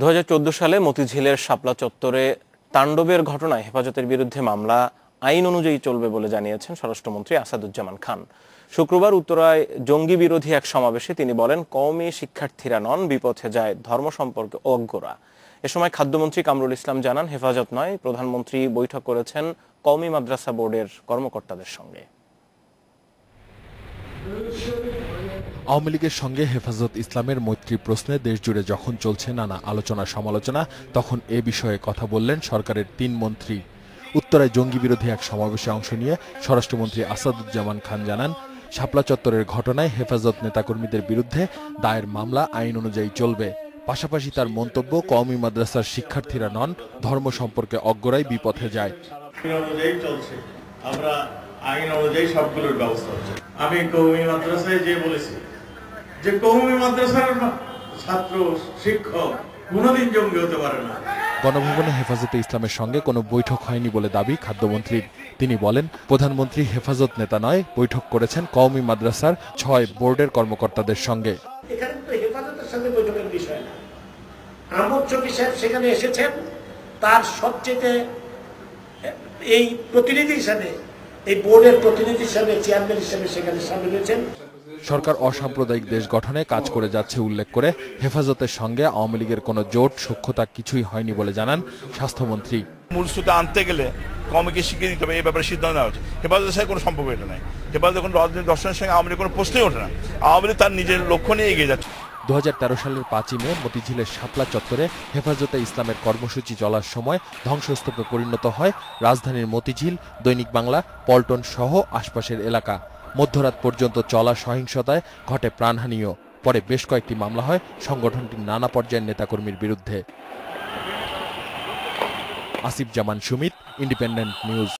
দুহাজার চোদ্দ সালে মতিঝিলের শাপলা চত্বরে তাণ্ডবের ঘটনায় হেফাজতের বিরুদ্ধে মামলা আইন অনুযায়ী চলবে বলে জানিয়েছেন স্বরাষ্ট্রমন্ত্রী আসাদুজ্জামান খান। শুক্রবার উত্তরায় জঙ্গি বিরোধী এক সমাবেশে তিনি বলেন, কওমি শিক্ষার্থীরা নন, বিপথে যায় ধর্ম সম্পর্কে অজ্ঞরা। এ সময় খাদ্যমন্ত্রী কামরুল ইসলাম জানান, হেফাজত নয়। প্রধানমন্ত্রী বৈঠক করেছেন কওমি মাদ্রাসা বোর্ডের কর্মকর্তাদের সঙ্গে। আওয়ামী লীগের সঙ্গে হেফাজত ইসলামের মৈত্রী প্রশ্নে দেশজুড়ে যখন চলছে নানা আলোচনা সমালোচনা, তখন এ বিষয়ে কথা বললেন সরকারের তিন মন্ত্রী। উত্তরায় জঙ্গি বিরোধী এক সমাবেশে অংশ নিয়ে স্বরাষ্ট্রমন্ত্রী আসাদুজ্জামান খান জানান, শাপলা চত্বরের ঘটনায় হেফাজত নেতাকর্মীদের বিরুদ্ধে দায়ের মামলা আইন অনুযায়ী চলবে। পাশাপাশি তার মন্তব্য, কওমি মাদ্রাসার শিক্ষার্থীরা নন, ধর্ম সম্পর্কে অজ্ঞরাই বিপথে যায়। আমরা আইন অনুযায়ী সবগুলোর ব্যবস্থা আমি কৌমি মাদ্রাসায় যে বলেছি যে কৌমি মাদ্রাসার ছাত্র শিক্ষক কোনোদিন জঙ্গি হতে পারে না। গণভবনে হেফাজতে ইসলামের সঙ্গে কোনো বৈঠক হয়নি বলে দাবি খাদ্যমন্ত্রীর। তিনি বলেন প্রধানমন্ত্রী হেফাজত নেতা নয় বৈঠক করেছেন কওমি মাদ্রাসার ছয় বোর্ডের কর্মকর্তাদের সঙ্গে। এখানে তো হেফাজতের সঙ্গে বৈঠকের বিষয় না। আহমদ শফি সাহেব সেখানে এসেছেন তার সবচেয়ে এই প্রতিনিধি হিসাবে এই বোর্ডের প্রতিনিধি হিসাবে চেয়ারম্যান হিসাবে সেখানে সামিল হয়েছেন। সরকার অসাম্প্রদায়িক দেশ গঠনে কাজ করে যাচ্ছে উল্লেখ করে হেফাজতের সঙ্গে আওয়ামী লীগের কোনো জোট সক্ষতা কিছুই হয়নি বলে জানান স্বাস্থ্যমন্ত্রী। মূল স্রোতে আনতে গেলে কমিকে শিখিয়ে দিতে হবে এই ব্যাপারে সিদ্ধান্ত নেওয়া হচ্ছে হেফাজতের সাথে কোনো সম্পর্ক এটা নাই। হেফাজতের কোনো রাজনৈতিক দর্শনের সঙ্গে আওয়ামী লীগ কোনো প্রশ্নই ওঠে না। আওয়ামী লীগ তার নিজের লক্ষ্য নিয়ে এগিয়ে যাচ্ছে। দু হাজার তেরো সালের পাঁচই মে মতিঝিলের শাপলা চত্বরে হেফাজতে ইসলামের কর্মসূচি চলার সময় ধ্বংসস্তূপে পরিণত হয় রাজধানীর মতিঝিল দৈনিক বাংলা পল্টন সহ আশপাশের এলাকা। মধ্যরাত পর্যন্ত চলা সহিংসতায় ঘটে প্রাণহানিও। পরে বেশ কয়েকটি মামলা হয় সংগঠনটির নানা পর্যায়ের নেতাকর্মীর বিরুদ্ধে। Asif Zaman Sumit independent news